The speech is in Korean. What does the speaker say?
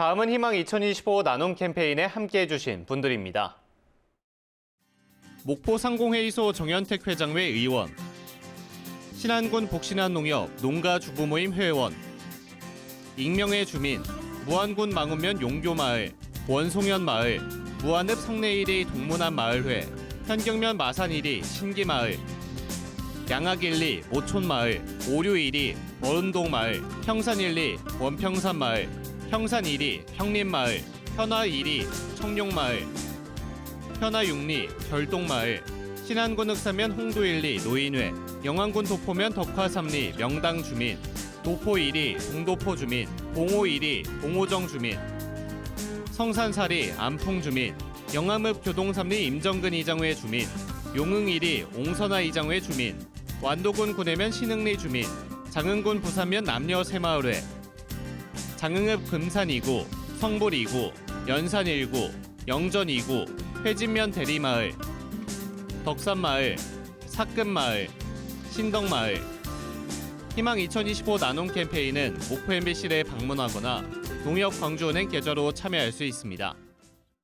다음은 희망 2025 나눔 캠페인에 함께해 주신 분들입니다. 목포 상공회의소 정현택 회장 외 의원, 신안군 복신안농협 농가 주부 모임 회원, 익명의 주민, 무안군 망운면 용교마을, 원송현 마을, 무안읍 성내 1위 동문안 마을회, 현경면 마산 1위 신기마을, 양악 1리 모촌 마을, 오류 1위 어른동 마을, 평산 1리 원평산 마을, 평산 1위 평림 마을, 현화 1위 청룡 마을, 현화 6리 결동 마을, 신안군 흑사면 홍도 1리 노인회, 영안군 도포면 덕화 3리 명당 주민, 도포 1위 동도포 주민, 봉호 1위 봉호정 주민, 성산사리 안풍 주민, 영암읍 교동 3리 임정근 이장회 주민, 용흥 1위 옹선화 이장회 주민, 완도군 구내면 신흥리 주민, 장흥군 부산면 남녀 새마을회, 장흥읍 금산 2구, 성불 2구, 연산 1구, 영전 2구, 회진면 대리마을, 덕산마을, 사끝마을, 신덕마을, 희망 2025 나눔 캠페인은 목포 MBC에 방문하거나 농협 광주은행 계좌로 참여할 수 있습니다.